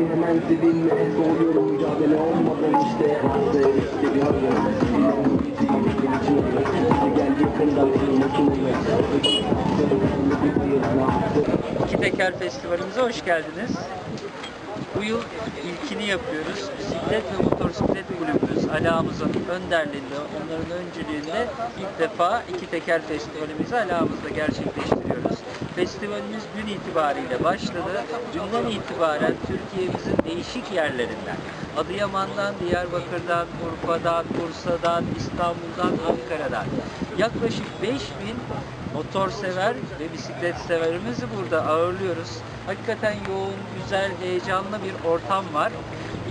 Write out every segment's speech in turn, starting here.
Hemen sevinme Soğuyorum mücadele olmadan işte Hasta işte bir hazır Gel yakından İki Teker Festivalimize hoş geldiniz. Bu yıl ilkini yapıyoruz. Bisiklet ve motosiklet kulübümüz Ali Ağamız'ın önderliğinde, onların öncülüğünde ilk defa iki Teker Festivalimizi Ali Ağamız'da gerçekleştiriyoruz. Festivalimiz dün itibariyle başladı. Dünden itibaren Türkiye'mizin değişik yerlerinden, Adıyaman'dan, Diyarbakır'dan, Urfa'dan, Bursa'dan, İstanbul'dan, Ankara'dan yaklaşık 5000 motor sever ve bisiklet severimizi burada ağırlıyoruz. Hakikaten yoğun, güzel, heyecanlı bir ortam var.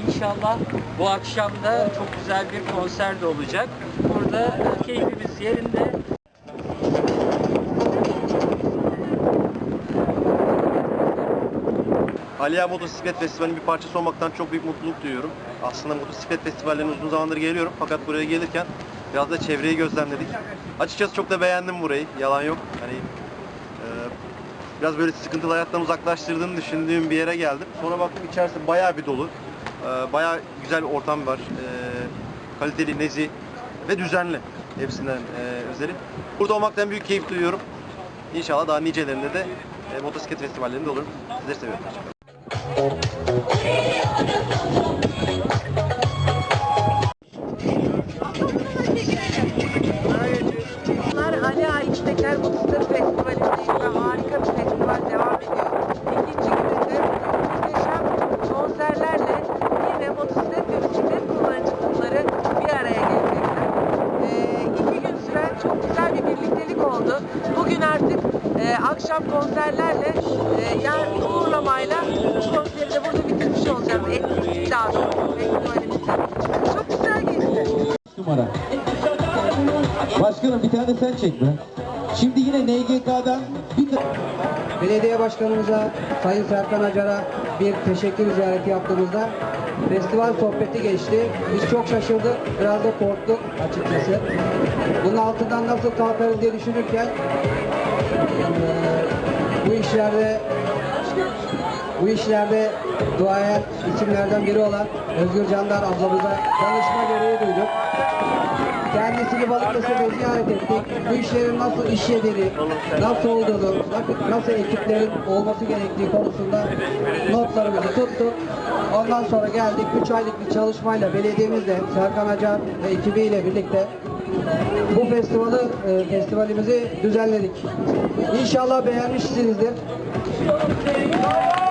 İnşallah bu akşam da çok güzel bir konser de olacak. Burada e, keyfimiz yerinde. Aliya Motosiklet Festivali'nin bir parçası olmaktan çok büyük mutluluk duyuyorum. Aslında motosiklet festivallerine uzun zamandır geliyorum fakat buraya gelirken biraz da çevreyi gözlemledik. Açıkçası çok da beğendim burayı, yalan yok. Hani e, biraz böyle sıkıntılı hayattan uzaklaştırdığını düşündüğüm bir yere geldim. Sonra baktım içerisi bayağı bir dolu. E, bayağı güzel bir ortam var. E, kaliteli, nezih ve düzenli hepsinden e, özeli. Burada olmaktan büyük keyif duyuyorum. İnşallah daha nicelerinde de e, motosiklet festivallerinde olurum. Sizleri seviyorum. Ali Ağa İçteker Motosiklet Festivali'ndeyiz ve harika festival devam ediyor. İkinci gününde muhteşem konserlerle yine motosiklet ve bisiklet kullanıcıları bir araya gelecekler. Ee, gün süren çok güzel bir birliktelik oldu. Bugün artık e, akşam konserlerle e, yarın uğurlamayla bu konseri de burada bitirmiş olacağız. Etkinlik festivalimizde. Çok güzel geçti. numara. Başkanım bir tane sen çek be. Şimdi yine NGK'dan bir. Belediye başkanımıza, Sayın Serkan Acar'a bir teşekkür ziyareti yaptığımızda festival sohbeti geçti. Biz çok şaşırdık, biraz da korktuk açıkçası. Bunun altından nasıl kalkarız diye düşünürken bu işlerde bu işlerde duayen isimlerden biri olan Özgür Candar ablamıza danışma gereği duyduk. Kendisini Balıkesir'de ziyaret ettik. Bu işlerin nasıl işlediğini, nasıl olduğunu, nasıl ekiplerin olması gerektiği konusunda notlarımızı tuttuk. Ondan sonra geldik 3 aylık bir çalışmayla belediyemizle Serkan Acar ve ekibiyle birlikte bu festivali, e, festivalimizi düzenledik. İnşallah beğenmişsinizdir.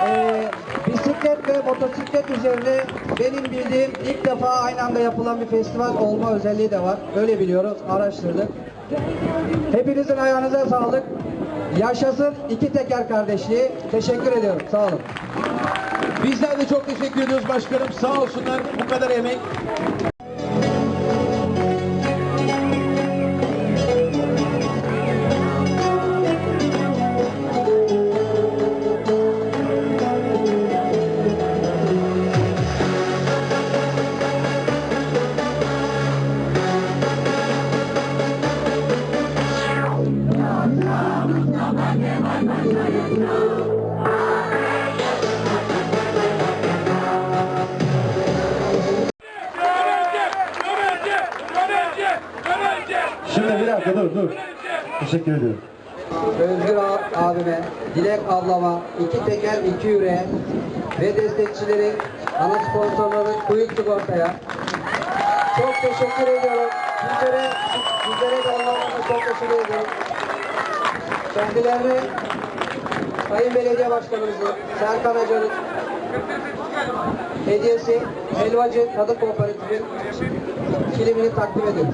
Ee, bisiklet ve motosiklet üzerine benim bildiğim ilk defa aynı anda yapılan bir festival olma özelliği de var. Öyle biliyoruz, araştırdık. Hepinizin ayağınıza sağlık. Yaşasın iki teker kardeşliği. Teşekkür ediyorum. Sağ olun. Bizler de çok teşekkür ediyoruz başkanım. Sağ olsunlar bu kadar emek. Dakika dur dur. Teşekkür ediyorum. Özgür abime, Dilek ablama, iki teker iki yüreğe ve destekçileri, ana sponsorları Kuyuk Sigorta'ya çok teşekkür ediyorum. Sizlere, sizlere de Allah'ıma çok teşekkür ediyorum. Kendilerine Sayın Belediye Başkanımızı Serkan Acar'ın hediyesi Helvacı Tadı Kooperatifi kilimini takdim ediyorum.